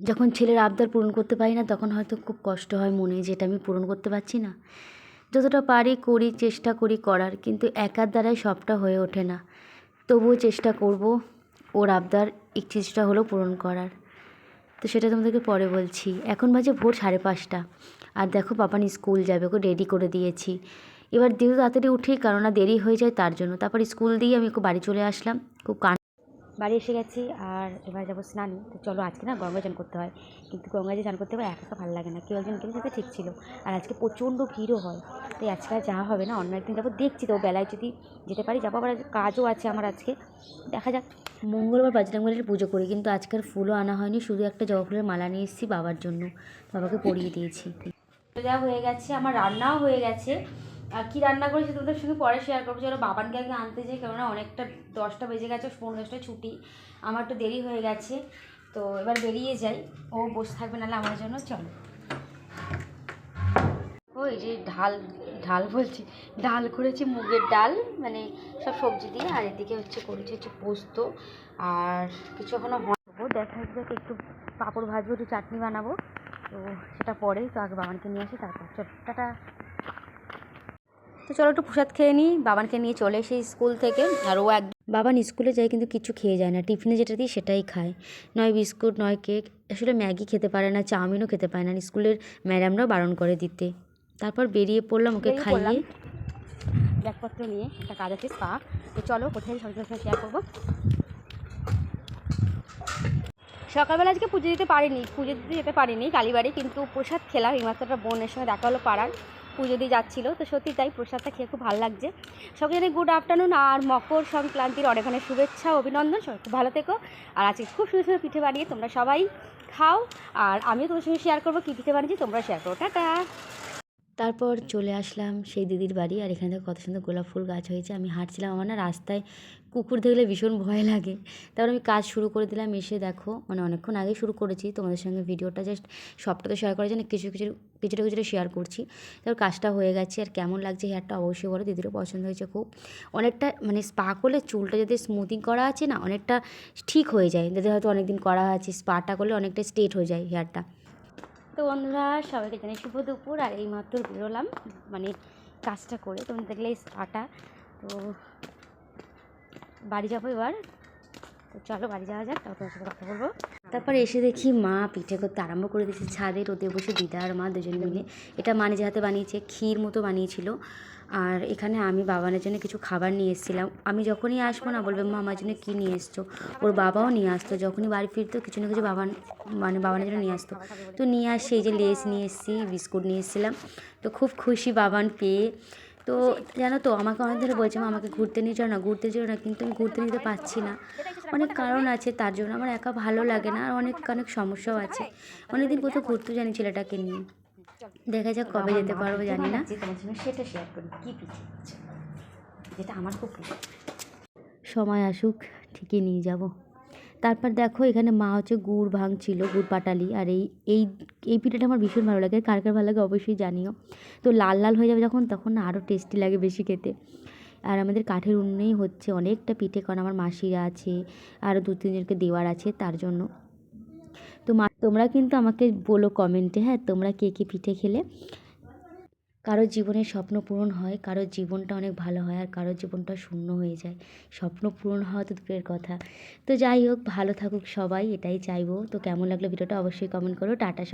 যখন ছেলের আবদার পূরণ করতে পারি না, তখন হয়তো খুব কষ্ট হয় মনে যে এটা আমি পূরণ করতে পারছি না। যতটা পারি করি, চেষ্টা করি করার, কিন্তু একার দ্বারাই সবটা হয়ে ওঠে না। তবুও চেষ্টা করব ওর আবদার চেষ্টা হলো পূরণ করার। তো সেটা তোমাদেরকে পরে বলছি। এখন বাজে ভোর সাড়ে পাঁচটা। আর দেখো বাবান স্কুল যাবে, ওকে রেডি করে দিয়েছি। এবার যেহেতু তাড়াতাড়ি উঠি, কেননা দেরি হয়ে যায় তার জন্য। তারপর স্কুল দিয়ে আমি একটু বাড়ি চলে আসলাম। খুব কান বাড়ি এসে গেছি, আর এবার যাব স্নানে। তো চলো আজকে না গঙ্গা চান করতে হয়। কিন্তু গঙ্গায় যে চান করতে হবে একা একা ভালো লাগে না। কেউ একজন গেলে সেটা ঠিক ছিল। আর আজকে প্রচণ্ড ভিড়ও হয়। তাই আজকে আর যাওয়া হবে না। অন্য একদিন যাব। দেখছি তো বেলায় যদি যেতে পারি, যাব। আবার কাজও আছে আমার আজকে। দেখা যাক। মঙ্গলবার বাজরাংবাড়ির পুজো করি। কিন্তু আজকের ফুলও আনা হয়নি। শুধু একটা জবা ফুলের মালা নিয়ে এসেছি বাবার জন্য। বাবাকে পরিয়ে দিয়েছি। দেওয়া হয়ে গেছে, আমার রান্নাও হয়ে গেছে। কী রান্না করেছি তোমাদের সঙ্গে পরে শেয়ার করব। চলো বাবানকে আগে আনতে যাই, কেননা অনেকটা দশটা বেজে গেছে পনেরো দশটায় ছুটি। আমার তো দেরি হয়ে গেছে, তো এবার বেরিয়ে যাই। ও বসে থাকবে নাহলে আমার জন্য, চলো। ও এই যে ঢাল ঢাল বলছি ডাল করেছি মুগের ডাল মানে সব সবজি দিয়ে, আর এদিকে হচ্ছে করেছি হচ্ছে পোস্ত, আর কিছু এখনও হব দেখা যাক একটু পাঁপড় ভাজবো, একটু চাটনি বানাবো। তো সেটা পরে, তো আগে বাবানকে নিয়ে আসি, তারপর চল, টাটা। তো চলো একটু প্রসাদ খেয়ে নিই। বাবানকে নিয়ে চলে এসে স্কুল থেকে। আর ও এক বাবান স্কুলে যায় কিন্তু কিছু খেয়ে যায় না। টিফিনে যেটা দিই সেটাই খায়। নয় বিস্কুট নয় কেক। আসলে ম্যাগি খেতে পারে না চাউমিনও খেতে পারে না। স্কুলের ম্যাডামরাও বারণ করে দিতে। তারপর বেরিয়ে পড়লাম ওকে খাইয়ে। ব্যাগপত্র নিয়ে। একটা কাজ আছে স্পা। তো চলো কোথায় সঙ্গে সঙ্গে শেয়ার করব। সকালবেলা আজকে পুজো দিতে পারিনি। পুজো দিতে যেতে পারিনি কালীবাড়ি। কিন্তু প্রসাদ খেলাম। এইমাত্র একটা বোনের সঙ্গে দেখা হলো পাড়ার। পুজো দিয়ে যাচ্ছিল। তো সত্যি তাই প্রসাদটা খেয়ে খুব ভালো লাগছে। জানি গুড আফটারনুন আর মকর সংক্রান্তির অনেক অনেক শুভেচ্ছা অভিনন্দন। সবাই খুব ভালো থেকো। আর আজকে খুব সুন্দর সুন্দর পিঠে বানিয়ে তোমরা সবাই খাও। আর আমিও তোমার সঙ্গে শেয়ার করব কী পিঠে বানিয়েছি তোমরা শেয়ার করো। টাটা! তারপর চলে আসলাম সেই দিদির বাড়ি আর এখানে দেখো কত সুন্দর গোলাপ ফুল গাছ হয়েছে। আমি হাঁটছিলাম, আমার না রাস্তায় কুকুর দেখলে ভীষণ ভয় লাগে। তারপর আমি কাজ শুরু করে দিলাম, এসে দেখো মানে অনেকক্ষণ আগে শুরু করেছি। তোমাদের সঙ্গে ভিডিওটা জাস্ট সবটা তো শেয়ার করার জন্য কিছু কিছু, কিছুটা কিছুটা শেয়ার করছি। তারপর কাজটা হয়ে গেছে আর কেমন লাগছে হেয়ারটা অবশ্যই বলো, দিদিরও পছন্দ হয়েছে খুব। অনেকটা মানে স্পা করলে চুলটা যদি স্মুথিং করা আছে না, অনেকটা ঠিক হয়ে যায়। যদি হয়তো অনেকদিন করা আছে স্পাটা করলে অনেকটা স্ট্রেট হয়ে যায় হেয়ারটা তো বন্ধুরা, সবাইকে জানাই শুভ দুপুর। আর এই মাত্র বেরোলাম মানে কাজটা করে। তোমরা দেখলে স্পাটা তো বাড়ি যাব এবার। তো চলো বাড়ি যাওয়া যাক, তারপর তোমার সাথে কথা বলব। তারপর এসে দেখি মা পিঠে করতে আরম্ভ করে দিয়েছে। ছাদে রোদে বসে দিদা আর মা দুজন মিলে। এটা মা নিজে হাতে বানিয়েছে, ক্ষীর মতো বানিয়েছিল। আর এখানে আমি বাবানের জন্য কিছু খাবার নিয়ে এসেছিলাম। আমি যখনই আসব না, বলবে, মা, আমার জন্য কী নিয়ে এসছো? ওর বাবাও নিয়ে আসতো। যখনই বাড়ি ফিরতো, কিছু না কিছু বাবান মানে বাবানের জন্য নিয়ে আসতো। তো নিয়ে আসি, এই যে লেস নিয়ে এসেছি, বিস্কুট নিয়ে এসেছিলাম। তো খুব খুশি বাবান পেয়ে। তো জানো তো, আমাকে অনেক ধরে বলছে, মা, আমাকে ঘুরতে নিয়ে যাও না, ঘুরতে যেও না। কিন্তু আমি ঘুরতে নিতে পারছি না। অনেক কারণ আছে, তার জন্য আমার একা ভালো লাগে না, আর অনেক অনেক সমস্যাও আছে। অনেকদিন কোথাও ঘুরতে জানি ছেলেটাকে নিয়ে। দেখা যাক কবে যেতে পারব জানি না। সেটা শেয়ার করি। কী পিঠে যেটা আমার খুব সময় আসুক ঠিকই নিয়ে যাব। তারপর দেখো এখানে মা হচ্ছে গুড় ভাঙছিল গুড় পাটালি। আর এই এই এই পিঠাটা আমার ভীষণ ভালো লাগে। কার কার ভালো লাগে অবশ্যই জানিও। তো লাল লাল হয়ে যাবে যখন তখন না আরও টেস্টি লাগে বেশি খেতে। আর আমাদের কাঠের উন্নই হচ্ছে অনেকটা পিঠে কারণ আমার মাসিরা আছে আরও দু তিনজনকে দেওয়ার আছে তার জন্য। তো তোমরা কিন্তু আমাকে বলো কমেন্টে হ্যাঁ? তোমরা কে কে পিঠে খেলে? কারও জীবনের স্বপ্ন পূরণ হয়, কারও জীবনটা অনেক ভালো হয়, আর কারও জীবনটা শূন্য হয়ে যায়। স্বপ্ন পূরণ হওয়া তো দূরের কথা। তো যাই হোক, ভালো থাকুক সবাই, এটাই চাইব। তো কেমন লাগল ভিডিওটা অবশ্যই কমেন্ট করো। টাটা